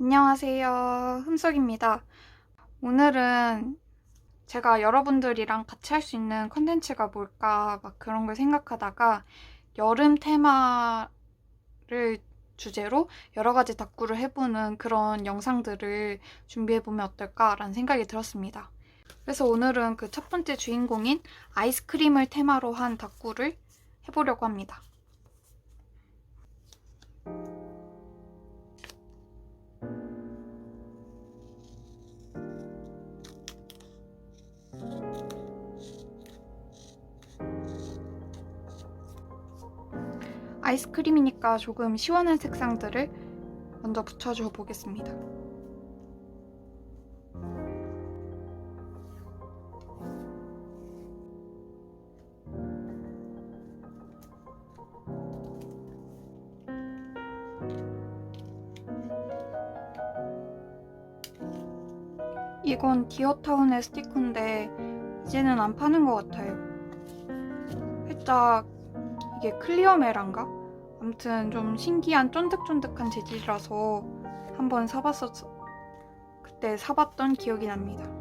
안녕하세요. 흠석입니다. 오늘은 제가 여러분들이랑 같이 할 수 있는 컨텐츠가 뭘까 막 그런 걸 생각하다가 여름 테마를 주제로 여러 가지 다꾸를 해보는 그런 영상들을 준비해보면 어떨까라는 생각이 들었습니다. 그래서 오늘은 그 첫 번째 주인공인 아이스크림을 테마로 한 다꾸를 해보려고 합니다. 아이스크림이니까 조금 시원한 색상들을 먼저 붙여줘 보겠습니다. 이건 디어타운의 스티커인데 이제는 안 파는 것 같아요. 살짝 이게 클리어 메란가? 아무튼 좀 신기한 쫀득쫀득한 재질이라서 한번 사봤었어. 그때 사봤던 기억이 납니다.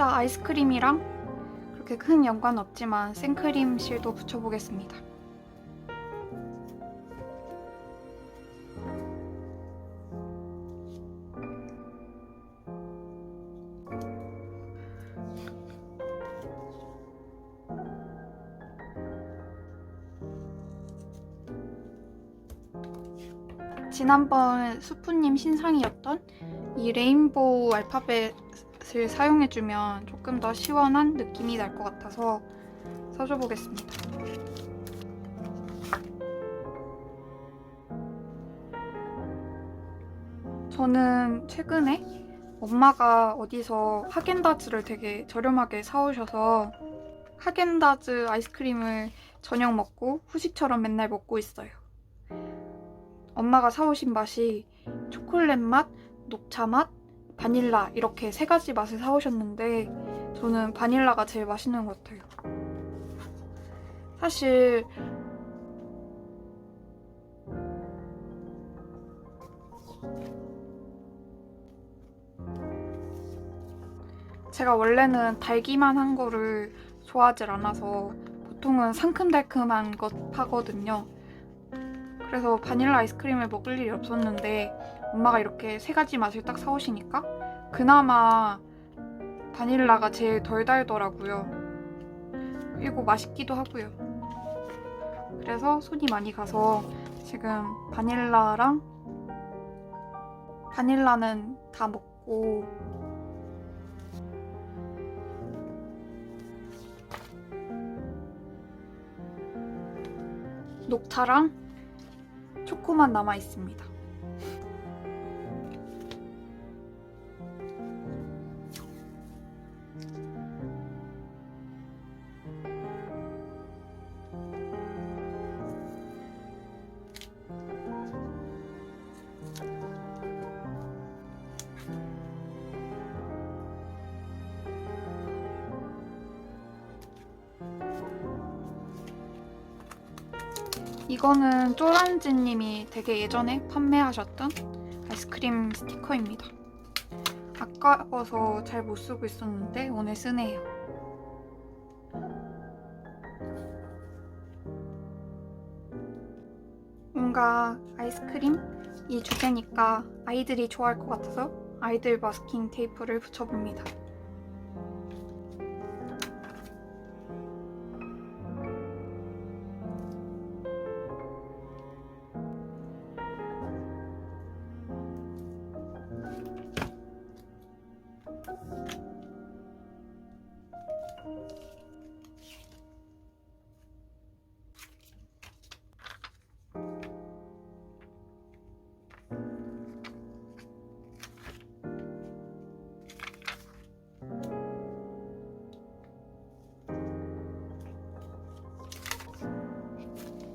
살짝 아이스크림이랑 그렇게 큰 연관 없지만 생크림 실도 붙여보겠습니다. 지난번 수프님 신상이었던 이 레인보우 알파벳 을 사용해주면 조금 더 시원한 느낌이 날 것 같아서 써줘 보겠습니다. 저는 최근에 엄마가 어디서 하겐다즈를 되게 저렴하게 사오셔서 하겐다즈 아이스크림을 저녁 먹고 후식처럼 맨날 먹고 있어요. 엄마가 사오신 맛이 초콜릿 맛, 녹차 맛, 바닐라 이렇게 세 가지 맛을 사오셨는데 저는 바닐라가 제일 맛있는 것 같아요. 사실 제가 원래는 달기만 한 거를 좋아하질 않아서 보통은 상큼달큼한 것 파거든요. 그래서 바닐라 아이스크림을 먹을 일이 없었는데 엄마가 이렇게 세 가지 맛을 딱 사오시니까 그나마 바닐라가 제일 덜 달더라고요. 그리고 맛있기도 하고요. 그래서 손이 많이 가서 지금 바닐라랑 바닐라는 다 먹고 녹차랑 초코만 남아 있습니다. 이거는 쪼란지님이 되게 예전에 판매하셨던 아이스크림 스티커입니다. 아까워서 잘 못 쓰고 있었는데 오늘 쓰네요. 뭔가 아이스크림 이 주제니까 아이들이 좋아할 것 같아서 아이들 마스킹 테이프를 붙여봅니다.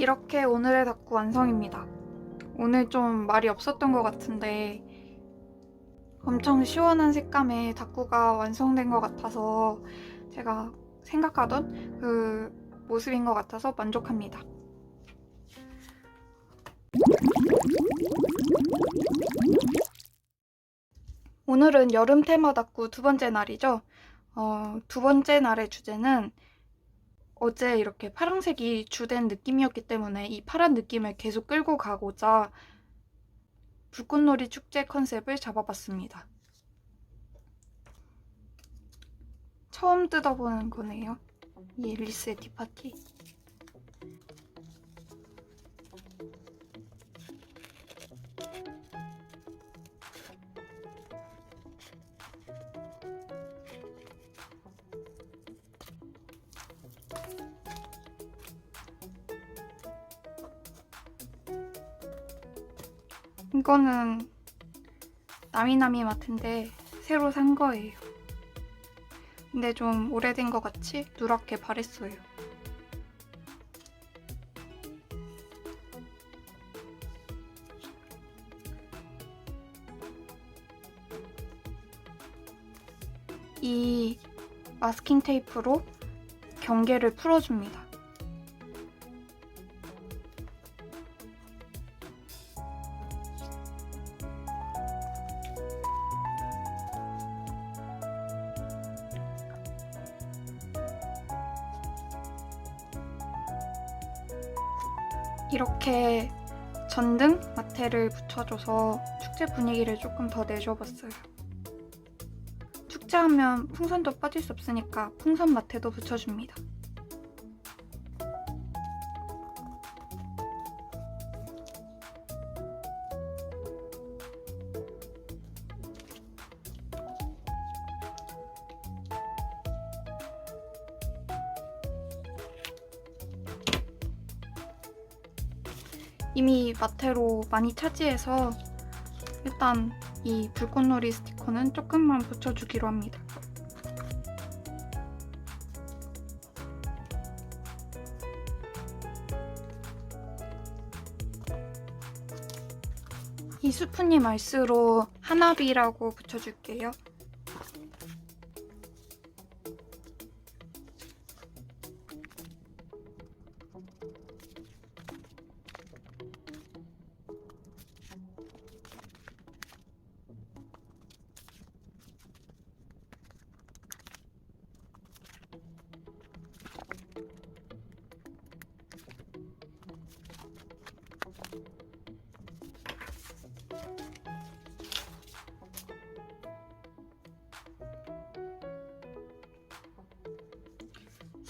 이렇게 오늘의 닭구 완성입니다. 오늘 좀 말이 없었던 것 같은데 엄청 시원한 색감의 닭구가 완성된 것 같아서 제가 생각하던 그 모습인 것 같아서 만족합니다. 오늘은 여름 테마 닭구 두 번째 날이죠. 어, 두 번째 날의 주제는 어제 이렇게 파란색이 주된 느낌이었기 때문에 이 파란 느낌을 계속 끌고 가고자 불꽃놀이 축제 컨셉을 잡아봤습니다. 처음 뜯어보는 거네요. 이 앨리스의 티파티. 이거는 나미나미 마트인데 새로 산 거예요. 근데 좀 오래된 것 같이 누렇게 바랬어요. 이 마스킹 테이프로 경계를 풀어줍니다. 이렇게 전등 마테를 붙여줘서 축제 분위기를 조금 더 내줘봤어요. 축제하면 풍선도 빠질 수 없으니까 풍선 마테도 붙여줍니다. 이미 마테로 많이 차지해서 일단 이 불꽃놀이 스티커는 조금만 붙여주기로 합니다. 이 수프님 알스로 하나비라고 붙여줄게요.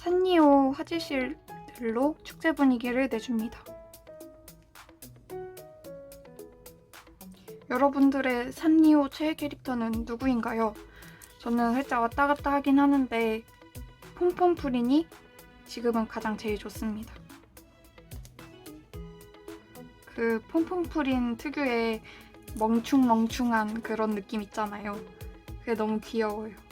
산리오 화지실들로 축제 분위기를 내줍니다. 여러분들의 산리오 최애 캐릭터는 누구인가요? 저는 살짝 왔다 갔다 하긴 하는데 퐁퐁프린이 지금은 가장 제일 좋습니다. 그 퐁퐁프린 특유의 멍충멍충한 그런 느낌 있잖아요. 그게 너무 귀여워요.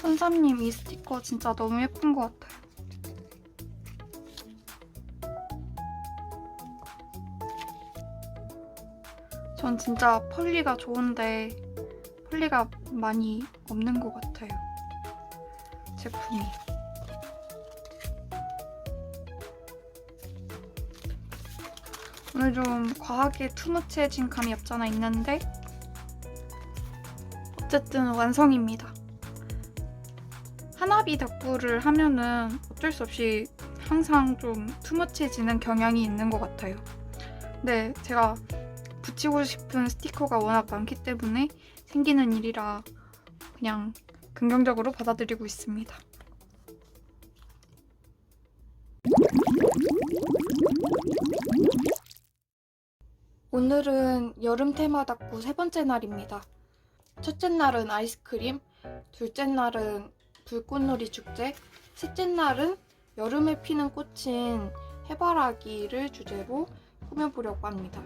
선삼님 이 스티커 진짜 너무 예쁜 것 같아요. 전 진짜 펄리가 좋은데 펄리가 많이 없는 것 같아요. 제품이. 오늘 좀 과하게 투무치해진 감이 없잖아 있는데 어쨌든 완성입니다. 하나비 닭구를 하면은 어쩔 수 없이 항상 좀 투머치해지는 경향이 있는 것 같아요. 근데 제가 붙이고 싶은 스티커가 워낙 많기 때문에 생기는 일이라 그냥 긍정적으로 받아들이고 있습니다. 오늘은 여름 테마 닦고 세 번째 날입니다. 첫째 날은 아이스크림, 둘째 날은 불꽃놀이 축제, 셋째 날은 여름에 피는 꽃인 해바라기를 주제로 꾸며보려고 합니다.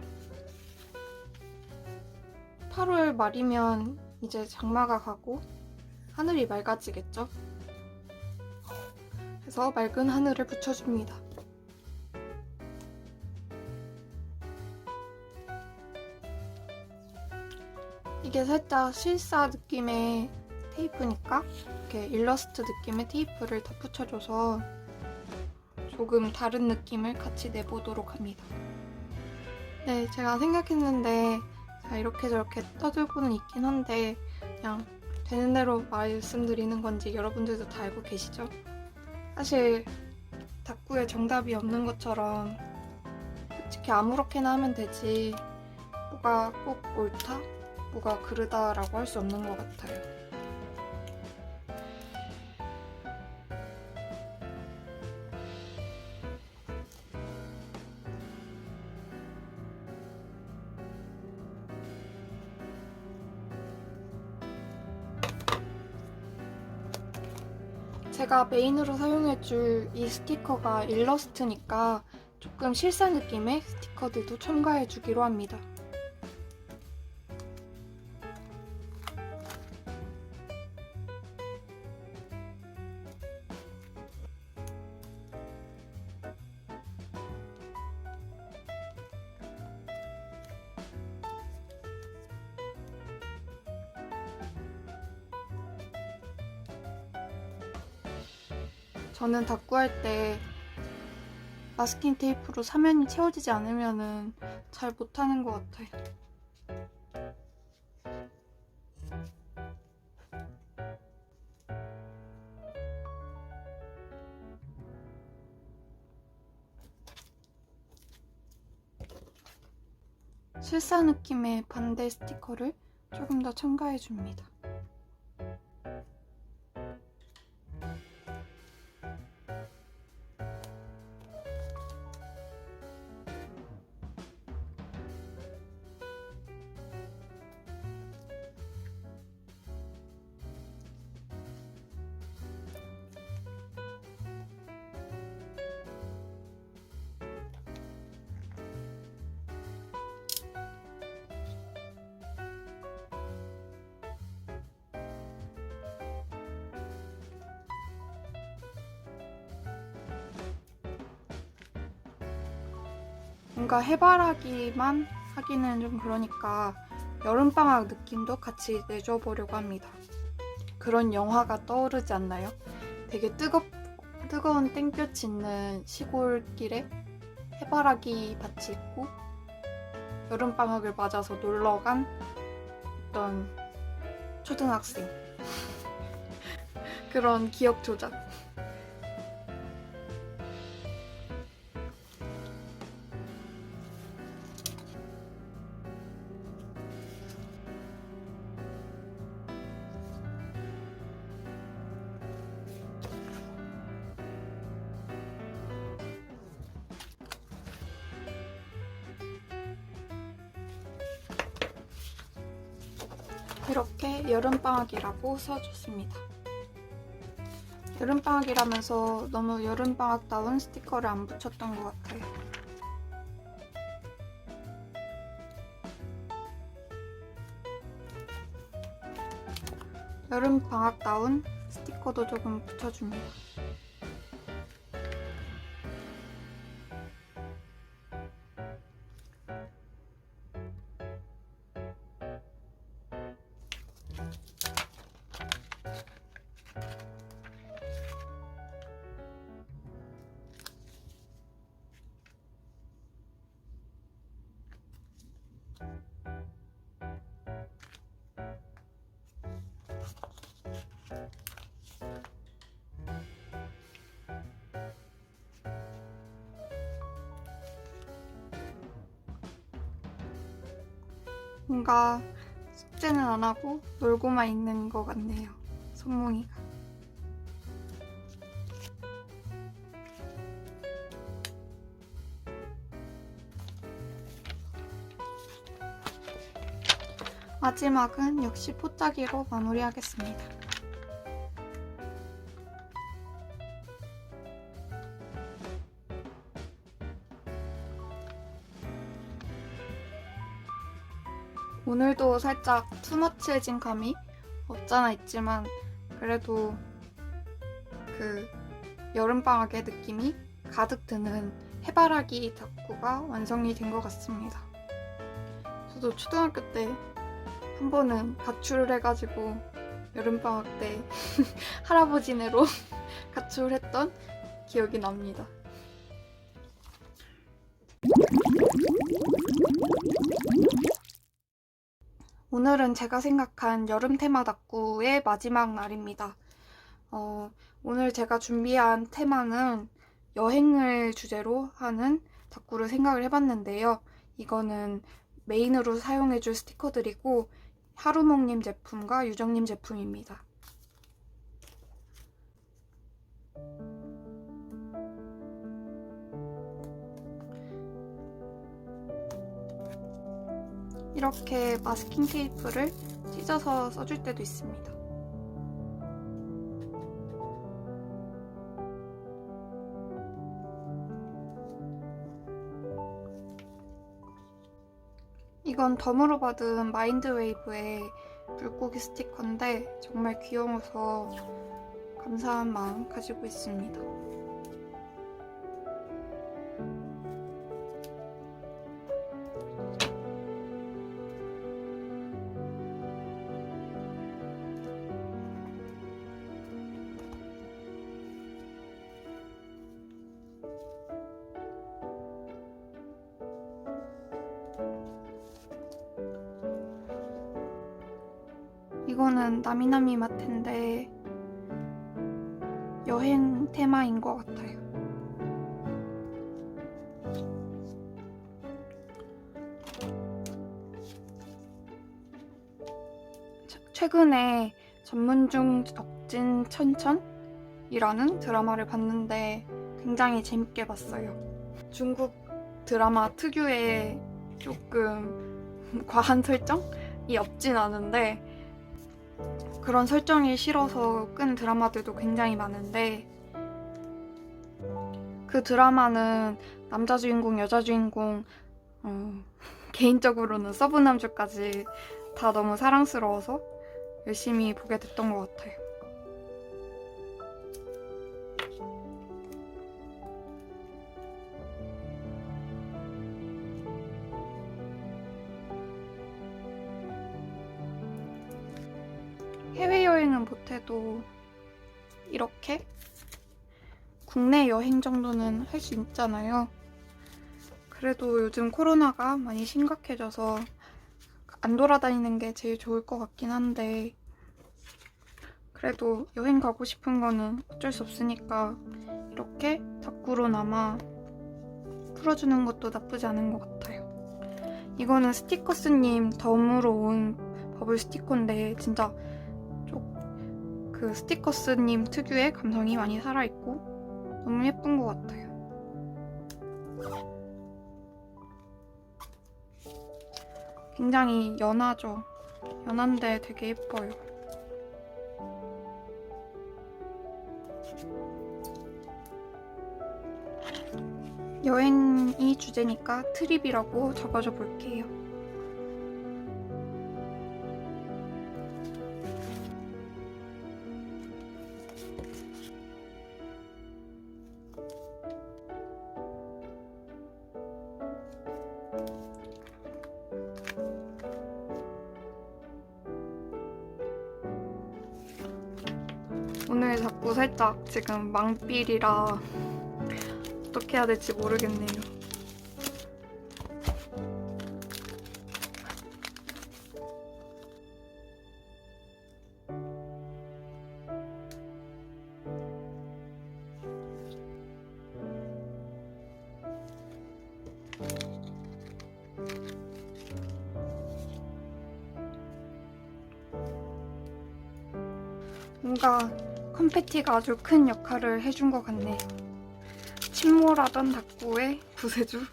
8월 말이면 이제 장마가 가고 하늘이 맑아지겠죠? 그래서 맑은 하늘을 붙여줍니다. 이게 살짝 실사 느낌의 테이프니까 이렇게 일러스트 느낌의 테이프를 덧붙여줘서 조금 다른 느낌을 같이 내보도록 합니다. 네, 제가 생각했는데 이렇게 저렇게 떠들고는 있긴 한데 그냥 되는 대로 말씀드리는 건지 여러분들도 다 알고 계시죠? 사실 닭구에 정답이 없는 것처럼 솔직히 아무렇게나 하면 되지 뭐가 꼭 옳다? 뭐가 그르다라고 할 수 없는 것 같아요. 제가 메인으로 사용해 줄 이 스티커가 일러스트니까 조금 실사 느낌의 스티커들도 첨가해 주기로 합니다. 저는 닦구할 때 마스킹 테이프로 사면이 채워지지 않으면은 잘 못하는 것 같아요. 실사 느낌의 반대 스티커를 조금 더 첨가해 줍니다. 뭔가 해바라기만 하기는 좀 그러니까 여름방학 느낌도 같이 내줘보려고 합니다. 그런 영화가 떠오르지 않나요? 되게 뜨겁, 뜨거운 땡볕이 있는 시골길에 해바라기 밭이 있고 여름방학을 맞아서 놀러간 어떤 초등학생 그런 기억 조작 이렇게 여름방학이라고 써줬습니다. 여름방학이라면서 너무 여름방학다운 스티커를 안 붙였던 것 같아요. 여름 방학다운 스티커도 조금 붙여줍니다. 뭔가 숙제는 안 하고 놀고만 있는 것 같네요. 손몽이가. 마지막은 역시 포짜기로 마무리하겠습니다. 오늘도 살짝 투머치해진 감이 없잖아 있지만 그래도 그 여름방학의 느낌이 가득 드는 해바라기 닭구가 완성이 된 것 같습니다. 저도 초등학교 때 한 번은 가출을 해가지고 여름방학 때 할아버지네로 가출을 했던 기억이 납니다. 오늘은 제가 생각한 여름 테마 닭구의 마지막 날입니다. 어, 오늘 제가 준비한 테마는 여행을 주제로 하는 닭구를 생각을 해봤는데요. 이거는 메인으로 사용해줄 스티커들이고 하루몽님 제품과 유정님 제품입니다. 이렇게 마스킹 테이프를 찢어서 써줄 때도 있습니다. 이건 덤으로 받은 마인드웨이브의 물고기 스티커인데 정말 귀여워서 감사한 마음 가지고 있습니다. 이거는 나미나미 마트인데 여행 테마인 것 같아요. 최- 최근에 전문중 덕진 천천이라는 드라마를 봤는데 굉장히 재밌게 봤어요. 중국 드라마 특유의 조금 과한 설정이 없진 않은데 그런 설정이 싫어서 끈 드라마들도 굉장히 많은데 그 드라마는 남자 주인공, 여자 주인공 어, 개인적으로는 서브 남주까지 다 너무 사랑스러워서 열심히 보게 됐던 것 같아요. 국내 여행 정도는 할 수 있잖아요. 그래도 요즘 코로나가 많이 심각해져서 안 돌아다니는 게 제일 좋을 것 같긴 한데 그래도 여행 가고 싶은 거는 어쩔 수 없으니까 이렇게 닭구로나마 풀어주는 것도 나쁘지 않은 것 같아요. 이거는 스티커스님 덤으로 온 버블 스티커인데 진짜 그 스티커스님 특유의 감성이 많이 살아있고 너무 예쁜 것 같아요. 굉장히 연하죠. 연한데 되게 예뻐요. 여행이 주제니까 트립이라고 적어줘 볼게요. 자꾸 살짝 지금 망삘이라 어떻게 해야 될지 모르겠네요. 뭔가 컴패티가 아주 큰 역할을 해준 것 같네요. 침몰하던 닭구의 구세주.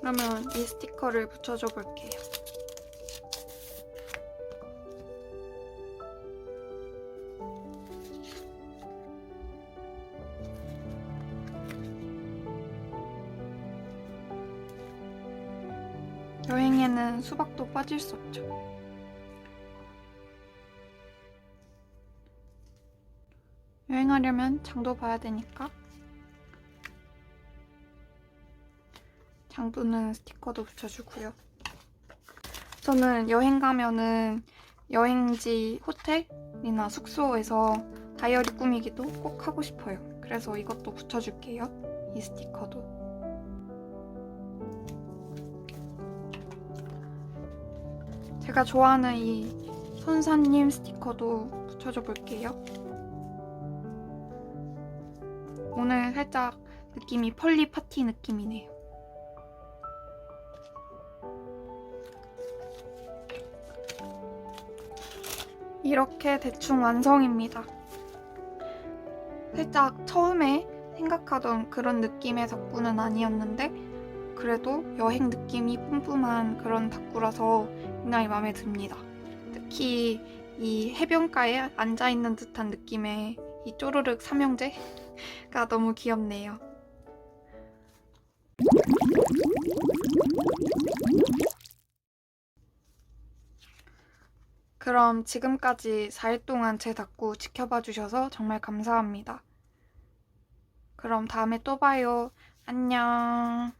그러면 이 스티커를 붙여줘 볼게요. 여행에는 수박도 빠질 수 없죠. 여행하려면 장도 봐야 되니까 장보는 스티커도 붙여주고요. 저는 여행 가면은 여행지 호텔이나 숙소에서 다이어리 꾸미기도 꼭 하고 싶어요. 그래서 이것도 붙여줄게요. 이 스티커도. 제가 좋아하는 이 손사님 스티커도 붙여줘 볼게요. 오늘 살짝 느낌이 펄리 파티 느낌이네요. 이렇게 대충 완성입니다. 살짝 처음에 생각하던 그런 느낌의 다꾸는 아니었는데 그래도 여행 느낌이 뿜뿜한 그런 다꾸라서 굉장히 마음에 듭니다. 특히 이 해변가에 앉아있는 듯한 느낌의 이 쪼르륵 삼형제 가 너무 귀엽네요. 그럼 지금까지 4일 동안 제 닭구 지켜봐 주셔서 정말 감사합니다. 그럼 다음에 또 봐요. 안녕.